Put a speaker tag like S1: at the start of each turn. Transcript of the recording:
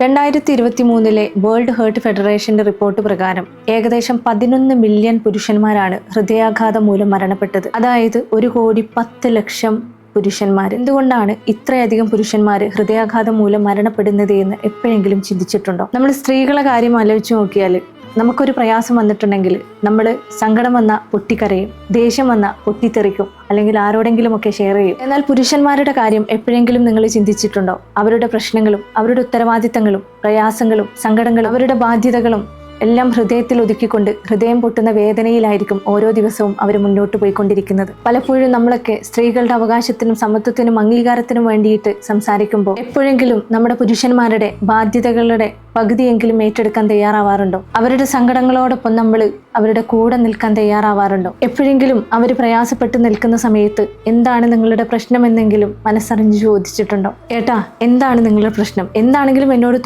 S1: രണ്ടായിരത്തി ഇരുപത്തി മൂന്നിലെ വേൾഡ് ഹേർട്ട് ഫെഡറേഷന്റെ റിപ്പോർട്ട് പ്രകാരം ഏകദേശം പതിനൊന്ന് മില്യൺ പുരുഷന്മാരാണ് ഹൃദയാഘാതം മൂലം മരണപ്പെട്ടത്. അതായത് ഒരു കോടി പത്ത് ലക്ഷം പുരുഷന്മാർ. എന്തുകൊണ്ടാണ് ഇത്രയധികം പുരുഷന്മാർ ഹൃദയാഘാതം മൂലം മരണപ്പെടുന്നത് എന്ന് എപ്പോഴെങ്കിലും ചിന്തിച്ചിട്ടുണ്ടോ? നമ്മൾ സ്ത്രീകളെ കാര്യം ആലോചിച്ച് നോക്കിയാൽ നമുക്കൊരു പ്രയാസം വന്നിട്ടുണ്ടെങ്കിൽ നമ്മൾ സങ്കടം വന്ന പൊട്ടിക്കരയും ദേഷ്യം വന്ന പൊട്ടിത്തെറിക്കും അല്ലെങ്കിൽ ആരോടെങ്കിലും ഒക്കെ ഷെയർ ചെയ്യും. എന്നാൽ പുരുഷന്മാരുടെ കാര്യം എപ്പോഴെങ്കിലും നിങ്ങൾ ചിന്തിച്ചിട്ടുണ്ടോ? അവരുടെ പ്രശ്നങ്ങളും അവരുടെ ഉത്തരവാദിത്തങ്ങളും പ്രയാസങ്ങളും സങ്കടങ്ങളും അവരുടെ ബാധ്യതകളും എല്ലാം ഹൃദയത്തിൽ ഒതുക്കിക്കൊണ്ട് ഹൃദയം പൊട്ടുന്ന വേദനയിലായിരിക്കും ഓരോ ദിവസവും അവർ മുന്നോട്ട് പോയിക്കൊണ്ടിരിക്കുന്നത്. പലപ്പോഴും നമ്മളൊക്കെ സ്ത്രീകളുടെ അവകാശത്തിനും സമത്വത്തിനും അംഗീകാരത്തിനും വേണ്ടിയിട്ട് സംസാരിക്കുമ്പോൾ എപ്പോഴെങ്കിലും നമ്മുടെ പുരുഷന്മാരുടെ ബാധ്യതകളുടെ പകുതിയെങ്കിലും ഏറ്റെടുക്കാൻ തയ്യാറാവാറുണ്ടോ? അവരുടെ സങ്കടങ്ങളോടൊപ്പം നമ്മൾ അവരുടെ കൂടെ നിൽക്കാൻ തയ്യാറാവാറുണ്ടോ? എപ്പോഴെങ്കിലും അവർ പ്രയാസപ്പെട്ട് നിൽക്കുന്ന സമയത്ത് എന്താണ് നിങ്ങളുടെ പ്രശ്നമെന്നെങ്കിലും മനസ്സറിഞ്ഞ് ചോദിച്ചിട്ടുണ്ടോ? ഏട്ടാ എന്താണ് നിങ്ങളുടെ പ്രശ്നം? എന്താണെങ്കിലും എന്നോട്